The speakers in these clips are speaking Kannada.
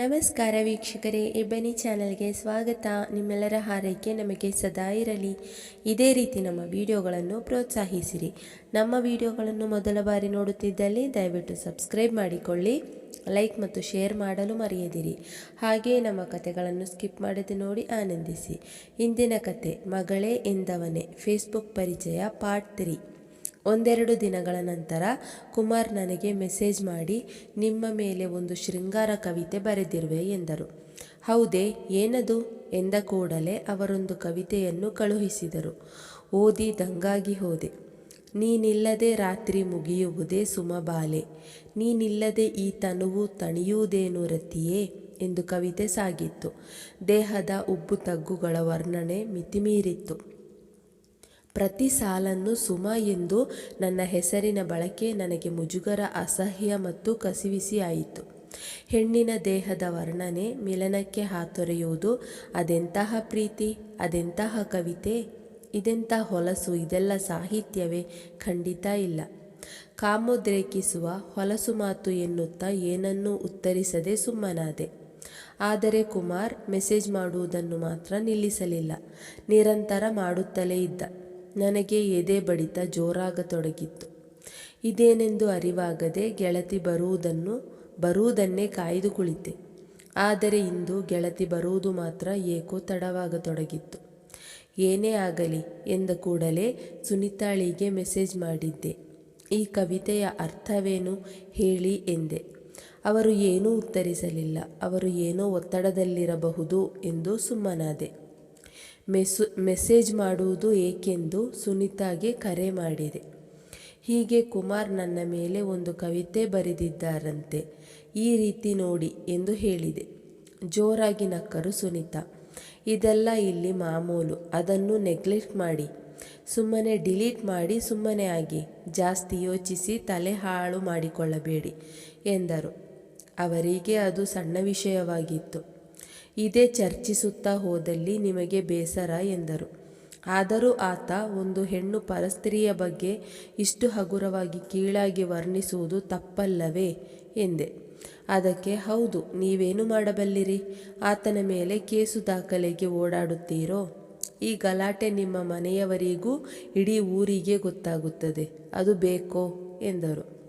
ನಮಸ್ಕಾರ ವೀಕ್ಷಕರೇ ಇಬ್ಬನಿ ಚಾನಲ್ಗೆ ಸ್ವಾಗತ. ನಿಮ್ಮೆಲ್ಲರ ಹಾರೈಕೆ ನಮಗೆ ಸದಾ ಇರಲಿ. ಇದೇ ರೀತಿ ನಮ್ಮ ವಿಡಿಯೋಗಳನ್ನು ಪ್ರೋತ್ಸಾಹಿಸಿರಿ. ನಮ್ಮ ವಿಡಿಯೋಗಳನ್ನು ಮೊದಲ ಬಾರಿ ನೋಡುತ್ತಿದ್ದಲ್ಲಿ ದಯವಿಟ್ಟು ಸಬ್ಸ್ಕ್ರೈಬ್ ಮಾಡಿಕೊಳ್ಳಿ, ಲೈಕ್ ಮತ್ತು ಶೇರ್ ಮಾಡಲು ಮರೆಯದಿರಿ. ಹಾಗೆಯೇ ನಮ್ಮ ಕತೆಗಳನ್ನು ಸ್ಕಿಪ್ ಮಾಡದೆ ನೋಡಿ ಆನಂದಿಸಿ. ಇಂದಿನ ಕತೆ ಮಗಳೇ ಎಂದವನೇ, ಫೇಸ್ಬುಕ್ ಪರಿಚಯ ಪಾರ್ಟ್ ತ್ರೀ. ಒಂದೆರಡು ದಿನಗಳ ನಂತರ ಕುಮಾರ್ ನನಗೆ ಮೆಸೇಜ್ ಮಾಡಿ, ನಿಮ್ಮ ಮೇಲೆ ಒಂದು ಶೃಂಗಾರ ಕವಿತೆ ಬರೆದಿರುವೆ ಎಂದರು. ಹೌದೇ, ಏನದು? ಎಂದ ಕೂಡಲೇ ಅವರೊಂದು ಕವಿತೆಯನ್ನು ಕಳುಹಿಸಿದರು. ಓದಿ ದಂಗಾಗಿ ಹೋದೆ. ನೀನಿಲ್ಲದೆ ರಾತ್ರಿ ಮುಗಿಯುವುದೇ ಸುಮಬಾಲೆ. ನೀನಿಲ್ಲದೆ ಈ ತನುವು ತಣಿಯುವುದೇನು ರತಿಯೇ? ಎಂದು ಕವಿತೆ ಸಾಗಿತ್ತು. ದೇಹದ ಉಬ್ಬು ತಗ್ಗುಗಳ ವರ್ಣನೆ ಮಿತಿಮೀರಿತ್ತು. ಪ್ರತಿ ಸಾಲನ್ನು ಸುಮ ಎಂದು ನನ್ನ ಹೆಸರಿನ ಬಳಕೆ ನನಗೆ ಮುಜುಗರ, ಅಸಹ್ಯ ಮತ್ತು ಕಸಿವಿಸಿ ಆಯಿತು. ಹೆಣ್ಣಿನ ದೇಹದ ವರ್ಣನೆ ಮಿಲನಕ್ಕೆ ಹಾತೊರೆಯುವುದು. ಅದೆಂತಹ ಪ್ರೀತಿ, ಅದೆಂತಹ ಕವಿತೆ? ಇದೆಂಥ ಹೊಲಸು, ಇದೆಲ್ಲ ಸಾಹಿತ್ಯವೇ? ಖಂಡಿತ ಇಲ್ಲ. ಕಾಮೋದ್ರೇಕಿಸುವ ಹೊಲಸು ಮಾತು ಎನ್ನುತ್ತಾ ಏನನ್ನೂ ಉತ್ತರಿಸದೆ ಸುಮ್ಮನಾದೆ. ಆದರೆ ಕುಮಾರ್ ಮೆಸೇಜ್ ಮಾಡುವುದನ್ನು ಮಾತ್ರ ನಿಲ್ಲಿಸಲಿಲ್ಲ. ನಿರಂತರ ಮಾಡುತ್ತಲೇ ಇದ್ದ. ನನಗೆ ಎದೆ ಬಡಿತ ಜೋರಾಗತೊಡಗಿತ್ತು. ಇದೇನೆಂದು ಅರಿವಾಗದೆ ಗೆಳತಿ ಬರುವುದನ್ನು, ಬರುವುದನ್ನೇ ಕಾಯ್ದು ಕುಳಿತೆ. ಆದರೆ ಇಂದು ಗೆಳತಿ ಬರುವುದು ಮಾತ್ರ ಏಕೋ ತಡವಾಗತೊಡಗಿತ್ತು. ಏನೇ ಆಗಲಿ ಎಂದ ಕೂಡಲೇ ಸುನಿತಾಳಿಗೆ ಮೆಸೇಜ್ ಮಾಡಿದ್ದೆ. ಈ ಕವಿತೆಯ ಅರ್ಥವೇನು ಹೇಳಿ ಎಂದೆ. ಅವರು ಏನೂ ಉತ್ತರಿಸಲಿಲ್ಲ, ಅವರು ಏನೋ ಒತ್ತಡದಲ್ಲಿರಬಹುದು ಎಂದು ಸುಮ್ಮನಾದೆ. ಮೆಸು, ಮೆಸೇಜ್ ಮಾಡುವುದು ಏಕೆಂದು ಸುನಿತಾಗೆ ಕರೆ ಮಾಡಿದೆ. ಹೀಗೆ ಕುಮಾರ್ ನನ್ನ ಮೇಲೆ ಒಂದು ಕವಿತೆ ಬರೆದಿದ್ದಾರಂತೆ. ಈ ರೀತಿ ನೋಡಿ ಎಂದು ಹೇಳಿದೆ. ಜೋರಾಗಿ ನಕ್ಕರು ಸುನಿತಾ. ಇದೆಲ್ಲ ಇಲ್ಲಿ ಮಾಮೂಲು. ಅದನ್ನು ನೆಗ್ಲೆಕ್ಟ್ ಮಾಡಿ. ಸುಮ್ಮನೆ ಡಿಲೀಟ್ ಮಾಡಿ ಸುಮ್ಮನೆ ಆಗಿ. ಜಾಸ್ತಿ ಯೋಚಿಸಿ ತಲೆ ಹಾಳು ಮಾಡಿಕೊಳ್ಳಬೇಡಿ ಎಂದರು. ಅವರಿಗೆ ಅದು ಸಣ್ಣ ವಿಷಯವಾಗಿತ್ತು. ಇದೇ ಚರ್ಚಿಸುತ್ತಾ ಹೋದಲ್ಲಿ ನಿಮಗೆ ಬೇಸರ ಎಂದರು. ಆದರೂ ಆತ ಒಂದು ಹೆಣ್ಣು ಪರಸ್ತ್ರೀಯ ಬಗ್ಗೆ ಇಷ್ಟು ಹಗುರವಾಗಿ ಕೀಳಾಗಿ ವರ್ಣಿಸುವುದು ತಪ್ಪಲ್ಲವೇ ಎಂದೆ. ಅದಕ್ಕೆ, ಹೌದು, ನೀವೇನು ಮಾಡಬಲ್ಲಿರಿ? ಆತನ ಮೇಲೆ ಕೇಸು ದಾಖಲೆಗೆ ಓಡಾಡುತ್ತೀರೋ? ಈ ಗಲಾಟೆ ನಿಮ್ಮ ಮನೆಯವರಿಗೂ ಇಡೀ ಊರಿಗೆ ಗೊತ್ತಾಗುತ್ತದೆ. ಅದು ಬೇಕೋ? ಎಂದರು.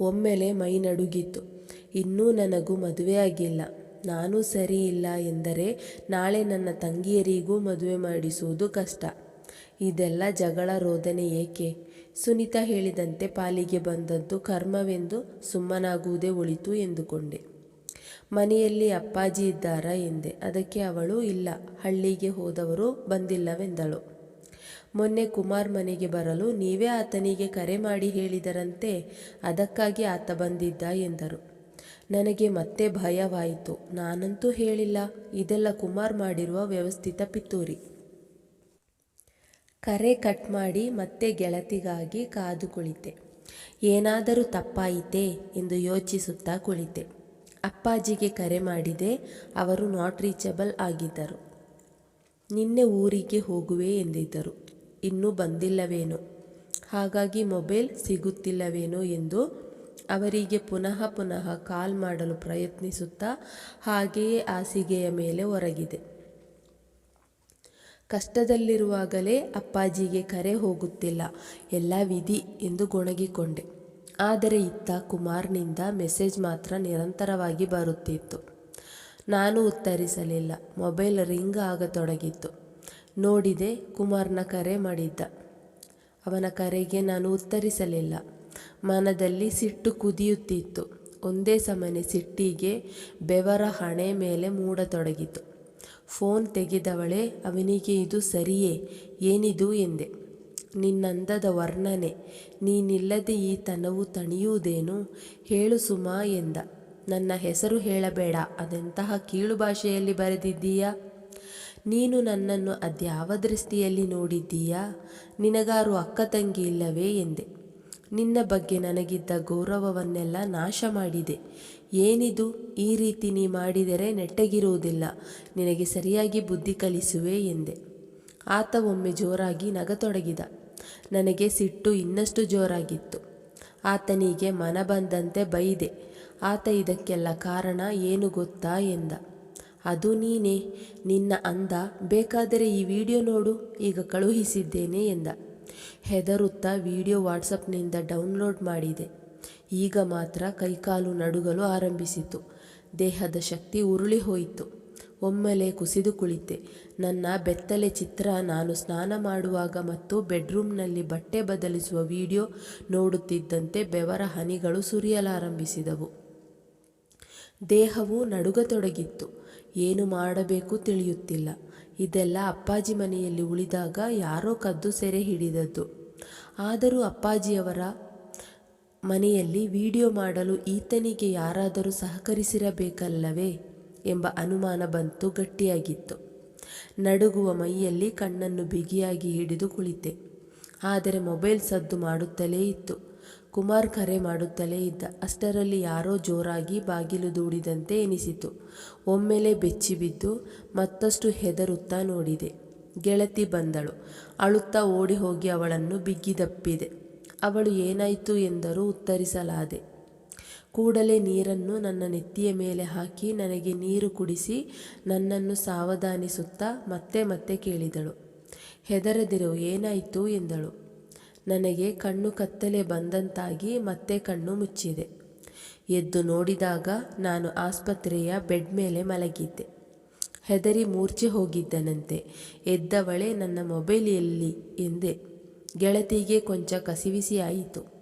ಒಮ್ಮೆಲೆ ಮೈ ನಡುಗಿತು ಇನ್ನೂ ನನಗೂ ಮದುವೆಯಾಗಿಲ್ಲ. ನಾನು ಸರಿ ಇಲ್ಲ ಎಂದರೆ ನಾಳೆ ನನ್ನ ತಂಗಿಯರಿಗೂ ಮದುವೆ ಮಾಡಿಸುವುದು ಕಷ್ಟ. ಇದೆಲ್ಲ ಜಗಳ ರೋದನೆ ಏಕೆ? ಸುನೀತಾ ಹೇಳಿದಂತೆ ಪಾಲಿಗೆ ಬಂದದ್ದು ಕರ್ಮವೆಂದು ಸುಮ್ಮನಾಗುವುದೇ ಒಳಿತು ಎಂದುಕೊಂಡೆ. ಮನೆಯಲ್ಲಿ ಅಪ್ಪಾಜಿ ಇದ್ದಾರಾ ಎಂದೆ. ಅದಕ್ಕೆ ಅವಳು ಇಲ್ಲ. ಹಳ್ಳಿಗೆ ಹೋದವರು ಬಂದಿಲ್ಲವೆಂದಳು. ಮೊನ್ನೆ ಕುಮಾರ್ ಮನೆಗೆ ಬರಲು ನೀವೇ ಆತನಿಗೆ ಕರೆ ಮಾಡಿ ಹೇಳಿದರಂತೆ. ಅದಕ್ಕಾಗಿ ಆತ ಬಂದಿದ್ದ ಎಂದರು. ನನಗೆ ಮತ್ತೆ ಭಯವಾಯಿತು. ನಾನಂತೂ ಹೇಳಿಲ್ಲ, ಇದೆಲ್ಲ ಕುಮಾರ್ ಮಾಡಿರುವ ವ್ಯವಸ್ಥಿತ ಪಿತೂರಿ. ಕರೆ ಕಟ್ ಮಾಡಿ ಮತ್ತೆ ಗೆಳತಿಗಾಗಿ ಕಾದು ಕುಳಿತೆ. ಏನಾದರೂ ತಪ್ಪಾಯಿತೇ ಎಂದು ಯೋಚಿಸುತ್ತಾ ಕುಳಿತೆ. ಅಪ್ಪಾಜಿಗೆ ಕರೆ ಮಾಡಿದೆ, ಅವರು ನಾಟ್ ರೀಚಬಲ್ ಆಗಿದ್ದರು. ನಿನ್ನೆ ಊರಿಗೆ ಹೋಗುವೆ ಎಂದಿದ್ದರು. ಇನ್ನೂ ಬಂದಿಲ್ಲವೇನೋ? ಹಾಗಾಗಿ ಮೊಬೈಲ್ ಸಿಗುತ್ತಿಲ್ಲವೇನೋ ಎಂದು ಅವರಿಗೆ ಪುನಃ ಪುನಃ ಕಾಲ್ ಮಾಡಲು ಪ್ರಯತ್ನಿಸುತ್ತಾ ಹಾಗೆಯೇ ಹಾಸಿಗೆಯ ಮೇಲೆ ಹೊರಗಿದೆ ಕಷ್ಟದಲ್ಲಿರುವಾಗಲೇ ಅಪ್ಪಾಜಿಗೆ ಕರೆ ಹೋಗುತ್ತಿಲ್ಲ. ಎಲ್ಲ ವಿಧಿ ಎಂದು ಗೊಣಗಿಕೊಂಡೆ. ಆದರೆ ಇತ್ತ ಕುಮಾರ್ನಿಂದ ಮೆಸೇಜ್ ಮಾತ್ರ ನಿರಂತರವಾಗಿ ಬರುತ್ತಿತ್ತು. ನಾನು ಉತ್ತರಿಸಲಿಲ್ಲ. ಮೊಬೈಲ್ ರಿಂಗ್ ಆಗತೊಡಗಿತ್ತು. ನೋಡಿದೆ ಕುಮಾರ್ನ ಕರೆ ಮಾಡಿದ್ದ. ಅವನ ಕರೆಗೆ ನಾನು ಉತ್ತರಿಸಲಿಲ್ಲ. ಮನದಲ್ಲಿ ಸಿಟ್ಟು ಕುದಿಯುತ್ತಿತ್ತು. ಒಂದೇ ಸಮನೆ ಸಿಟ್ಟಿಗೆ ಬೆವರ ಹಣೆ ಮೇಲೆ ಮೂಡತೊಡಗಿತು. ಫೋನ್ ತೆಗೆದವಳೆ, ಅವನಿಗೆ ಇದು ಸರಿಯೇ? ಏನಿದು? ಎಂದೆ. ನಿನ್ನಂದದ ವರ್ಣನೆ. ನೀನಿಲ್ಲದೆ ಈ ತನವು ತಣಿಯುವುದೇನು? ಹೇಳು ಸುಮಾ ಎಂದ. ನನ್ನ ಹೆಸರು ಹೇಳಬೇಡ. ಅದೆಂತಹ ಕೀಳು ಭಾಷೆಯಲ್ಲಿ ಬರೆದಿದ್ದೀಯಾ? ನೀನು ನನ್ನನ್ನು ಅದ್ಯಾವ ದೃಷ್ಟಿಯಲ್ಲಿ ನೋಡಿದ್ದೀಯಾ? ನಿನಗಾರು ಅಕ್ಕ ತಂಗಿ ಇಲ್ಲವೇ? ಎಂದೆ. ನಿನ್ನ ಬಗ್ಗೆ ನನಗಿದ್ದ ಗೌರವವನ್ನೆಲ್ಲ ನಾಶ ಮಾಡಿದೆ ಏನಿದು? ಈ ರೀತಿ ನೀ ಮಾಡಿದರೆ ನೆಟ್ಟಗಿರುವುದಿಲ್ಲ. ನಿನಗೆ ಸರಿಯಾಗಿ ಬುದ್ಧಿ ಕಲಿಸುವೆ ಎಂದೆ. ಆತ ಒಮ್ಮೆ ಜೋರಾಗಿ ನಗತೊಡಗಿದ. ನನಗೆ ಸಿಟ್ಟು ಇನ್ನಷ್ಟು ಜೋರಾಗಿತ್ತು. ಆತನಿಗೆ ಮನ ಬಂದಂತೆ ಬೈದೆ. ಆತ ಇದಕ್ಕೆಲ್ಲ ಕಾರಣ ಏನು ಗೊತ್ತಾ ಎಂದ. ಅದು ನೀನೇ. ನಿನ್ನ ಅಂದ. ಬೇಕಾದರೆ ಈ ವಿಡಿಯೋ ನೋಡು. ಈಗ ಕಳುಹಿಸಿದ್ದೇನೆ ಎಂದ. ಹೆದರುತ್ತಾ ವಿಡಿಯೋ ವಾಟ್ಸಪ್ನಿಂದ ಡೌನ್ಲೋಡ್ ಮಾಡಿದೆ. ಈಗ ಮಾತ್ರ ಕೈಕಾಲು ನಡುಗಲು ಆರಂಭಿಸಿತು. ದೇಹದ ಶಕ್ತಿ ಉರುಳಿ ಹೋಯಿತು. ಒಮ್ಮೆಲೆ ಕುಸಿದು ಕುಳಿತೆ. ನನ್ನ ಬೆತ್ತಲೆ ಚಿತ್ರ ನಾನು ಸ್ನಾನ ಮಾಡುವಾಗ ಮತ್ತು ಬೆಡ್ರೂಮ್ನಲ್ಲಿ ಬಟ್ಟೆ ಬದಲಿಸುವ ವಿಡಿಯೋ ನೋಡುತ್ತಿದ್ದಂತೆ ಬೆವರ ಹನಿಗಳು ಸುರಿಯಲಾರಂಭಿಸಿದವು. ದೇಹವು ನಡುಗತೊಡಗಿತ್ತು. ಏನು ಮಾಡಬೇಕು ತಿಳಿಯುತ್ತಿಲ್ಲ. ಇದೆಲ್ಲ ಅಪ್ಪಾಜಿ ಮನೆಯಲ್ಲಿ ಉಳಿದಾಗ ಯಾರೋ ಕದ್ದು ಸೆರೆ ಹಿಡಿದದ್ದು. ಆದರೂ ಅಪ್ಪಾಜಿಯವರ ಮನೆಯಲ್ಲಿ ವಿಡಿಯೋ ಮಾಡಲು ಈತನಿಗೆ ಯಾರಾದರೂ ಸಹಕರಿಸಿರಬೇಕಲ್ಲವೇ ಎಂಬ ಅನುಮಾನ ಬಂತು, ಗಟ್ಟಿಯಾಗಿತ್ತು. ನಡುಗುವ ಮೈಯಲ್ಲಿ ಕಣ್ಣನ್ನು ಬಿಗಿಯಾಗಿ ಹಿಡಿದು ಕುಳಿತೆ. ಆದರೆ ಮೊಬೈಲ್ ಸದ್ದು ಮಾಡುತ್ತಲೇ ಇತ್ತು. ಕುಮಾರ್ ಕರೆ ಮಾಡುತ್ತಲೇ ಇದ್ದ. ಅಷ್ಟರಲ್ಲಿ ಯಾರೋ ಜೋರಾಗಿ ಬಾಗಿಲು ದೂಡಿದಂತೆ ಎನಿಸಿತು. ಒಮ್ಮೆಲೆ ಬೆಚ್ಚಿಬಿದ್ದು ಮತ್ತಷ್ಟು ಹೆದರುತ್ತಾ ನೋಡಿದೆ. ಗೆಳತಿ ಬಂದಳು. ಅಳುತ್ತಾ ಓಡಿ ಹೋಗಿ ಅವಳನ್ನು ಬಿಗ್ಗಿದಪ್ಪಿದೆ ಅವಳು ಏನಾಯಿತು ಎಂದರೂ ಉತ್ತರಿಸಲಾದೆ. ಕೂಡಲೇ ನೀರನ್ನು ನನ್ನ ನೆತ್ತಿಯ ಮೇಲೆ ಹಾಕಿ ನನಗೆ ನೀರು ಕುಡಿಸಿ ನನ್ನನ್ನು ಸಾವಧಾನಿಸುತ್ತಾ ಮತ್ತೆ ಮತ್ತೆ ಕೇಳಿದಳು. ಹೆದರದಿರು, ಏನಾಯಿತು ಎಂದಳು. ನನಗೆ ಕಣ್ಣು ಕತ್ತಲೆ ಬಂದಂತಾಗಿ ಮತ್ತೆ ಕಣ್ಣು ಮುಚ್ಚಿದೆ. ಎದ್ದು ನೋಡಿದಾಗ ನಾನು ಆಸ್ಪತ್ರೆಯ ಬೆಡ್ ಮೇಲೆ ಮಲಗಿದ್ದೆ. ಹೆದರಿ ಮೂರ್ಛೆ ಹೋಗಿದ್ದನಂತೆ. ಎದ್ದವಳೆ ನನ್ನ ಮೊಬೈಲ್ ಎಲ್ಲಿ ಎಂದೆ. ಗೆಳತಿಗೆ ಕೊಂಚ ಕಸಿವಿಸಿ ಆಯಿತು.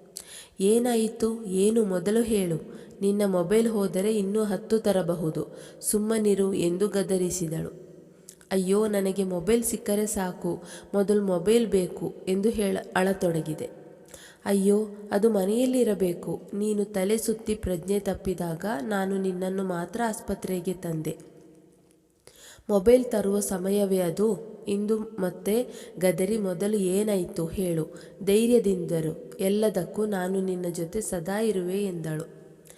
ಏನಾಯಿತು? ಏನು ಮೊದಲು ಹೇಳು. ನಿನ್ನ ಮೊಬೈಲ್ ಹೋದರೆ ಇನ್ನೂ ಹತ್ತು ತರಬಹುದು. ಸುಮ್ಮನಿರು ಎಂದು ಗದರಿಸಿದಳು. ಅಯ್ಯೋ, ನನಗೆ ಮೊಬೈಲ್ ಸಿಕ್ಕರೆ ಸಾಕು, ಮೊದಲು ಮೊಬೈಲ್ ಬೇಕು ಎಂದು ಹೇಳ ಅಳತೊಡಗಿದೆ. ಅಯ್ಯೋ, ಅದು ಮನೆಯಲ್ಲಿರಬೇಕು. ನೀನು ತಲೆ ಸುತ್ತಿ ಪ್ರಜ್ಞೆ ತಪ್ಪಿದಾಗ ನಾನು ನಿನ್ನನ್ನು ಮಾತ್ರ ಆಸ್ಪತ್ರೆಗೆ ತಂದೆ. ಮೊಬೈಲ್ ತರುವ ಸಮಯವೇ ಅದು? ಇಂದು ಮತ್ತೆ ಗದರಿ ಮೊದಲು ಏನಾಯಿತು ಹೇಳು, ಧೈರ್ಯದಿಂದರು. ಎಲ್ಲದಕ್ಕೂ ನಾನು ನಿನ್ನ ಜೊತೆ ಸದಾ ಇರುವೆ ಎಂದಳು.